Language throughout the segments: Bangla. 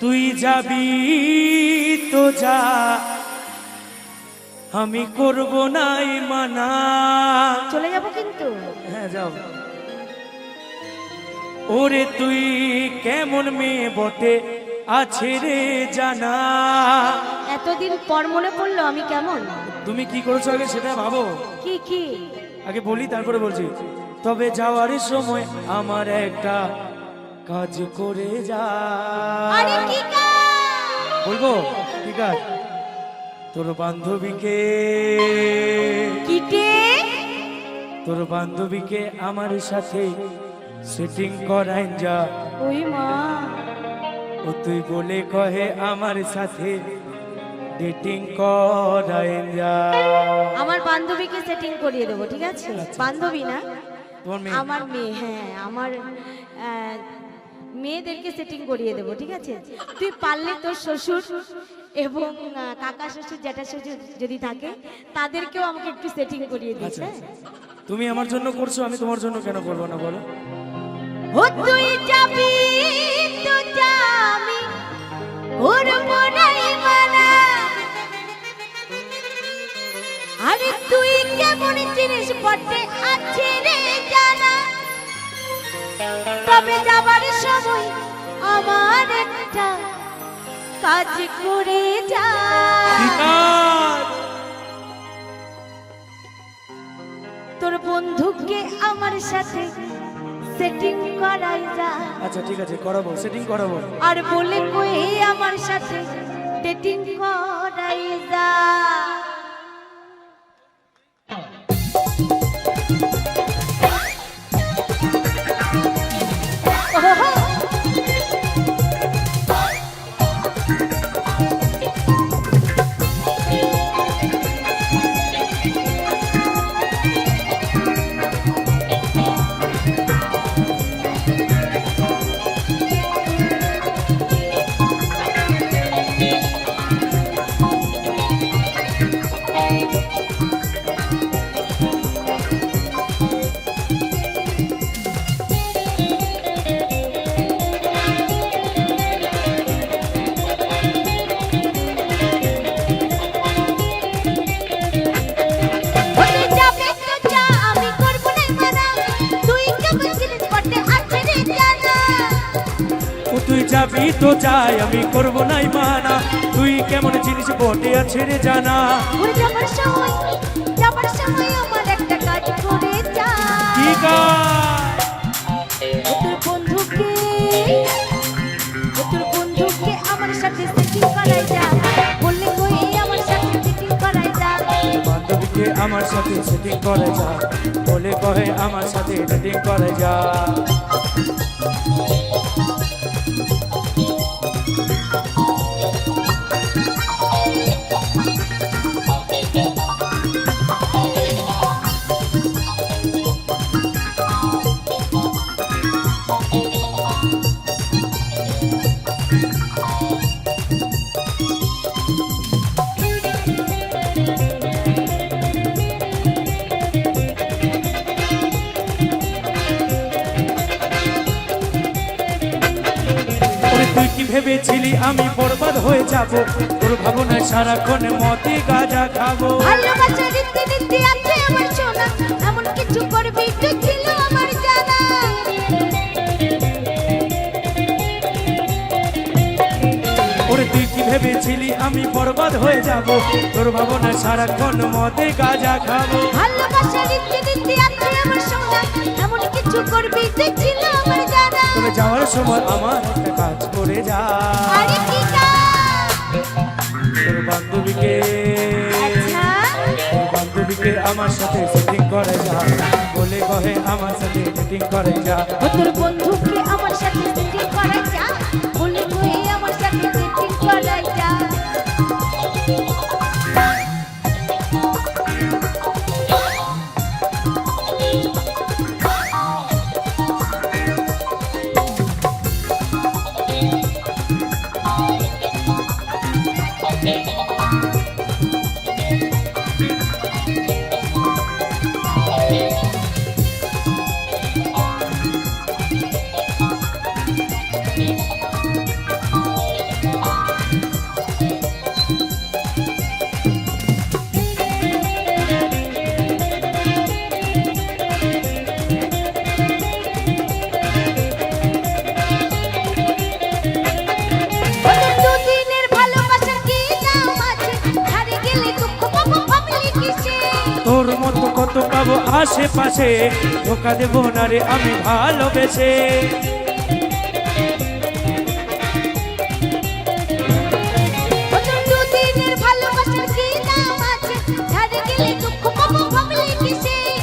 তুই যাবি তো যা। আমি করব নাই মানা। চলে যাব কিন্তু। হ্যাঁ যাও। ওরে তুই কেমন মেয়ে বটে আছে রে জানা। এতদিন পর মনে পড়ল আমি কেমন। তুমি কি করেছ আগে সেটা ভাবো। কি কি? আগে বলি তারপরে বলছি। তবে যাওয়ার সময় আমার একটা কাজ করে যা। আরে কি কাজ? বলব? ঠিক আছে তোর বান্ধবীকে। কিটে তোর বান্ধবীকে আমার সাথে সেটিং করাই যা। ওই মা। ও তুই বলে কহে আমার সাথে ডেটিং করাই যা। আমার বান্ধবীকে সেটিং করিয়ে দেবো ঠিক আছে? বান্ধবী না? আমার মেয়ে হ্যাঁ আমার মেয়েদেরকে সেটিং করিয়ে দেবো ঠিক আছে? তুই পারলে তোর শ্বশুর এবং কাকা শ্বশুর জ্যাঠা শ্বশুর যদি থাকে তাদেরকেও আমাকে একটু সেটিং করিয়ে দিস আচ্ছা হ্যাঁ? তুমি আমার জন্য করছ আমি তোমার জন্য কেন করব না বলো? ও তুই যাবি তো যা আমি করব মানা আরে তুই কেমন জিনিস পড়তে আছে রে। তবে যাবার সময় আমার একটা কাজ করে যা তোর বন্ধুকে আমার সাথে সেটিং করাই যা। আচ্ছা ঠিক আছে করাবো সেটিং করাবো আর বলে কই আমার সাথে ডেটিং করাই যা। যাবি তো যাই আমি করব নাই মানা তুই কেমন জিনিস বটে আছে রে জানা যাবার সময়, যাবার সময় আমার একটা কাজ করে যা। ও তোর বন্ধুকে, তোর বন্ধুকে আমার সাথে setting করাই যা। বললে কই আমার সাথে setting করাই যা। বান্ধবীকে আমার সাথে সেটিং করে যা বলে কহে আমার সাথে ডেটিং করে যা ভেবেছিলি আমি বরবাদ হয়ে যাব? তোর ভাবনায় সারাক্ষণ মতে গাজা খাব। ভালোবাসা রীতি নীতি আছে আমার সোনা এমন কিছু করবি তো ছিল আমার জানা। ওরে তুই কি ভেবেছিলি আমি বরবাদ হয়ে যাব? তোর ভাবনায় সারাক্ষণ মতে গাজা খাব। ভালোবাসা রীতি নীতি আছে আমার সোনা এমন কিছু করবি সময় আমার একটা কাজ করে যা? তোর বান্ধবীকে আচ্ছা। তোর বান্ধবীকে আমার সাথে সেটিং করে যা। বলে কহে আমার সাথে সেটিং করে যা। তোর বন্ধুকে পাবো আশেপাশে ধোকা দেবো না রে আমি ভালোবেসে।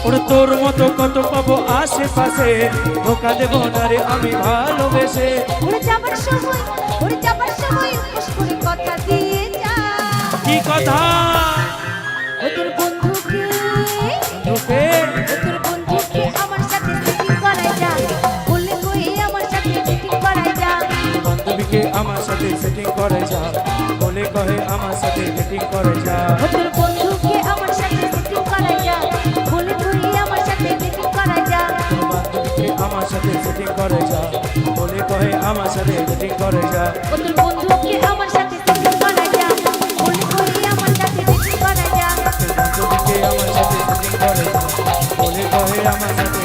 কি তোর মতো কত পাবো আশেপাশে? ধোকা দেবো না রে আমি ভালোবেসে। উড়ে যাবার আমার সাথে সেটিং করে যা বলে কহে আমার সাথে সেটিং করে যা তোর বন্ধুকে আমার সাথে সেটিং করা যা বলে তুই আমার সাথে সেটিং করা যা তোর বান্ধবীকে আমার সাথে করে যা বলে কহে আমার সাথে সেটিং করে যা আমার সাথে সেটিং করা যা বলে কহে আমার সাথে সেটিং করে যা বলে কহে আমার সাথে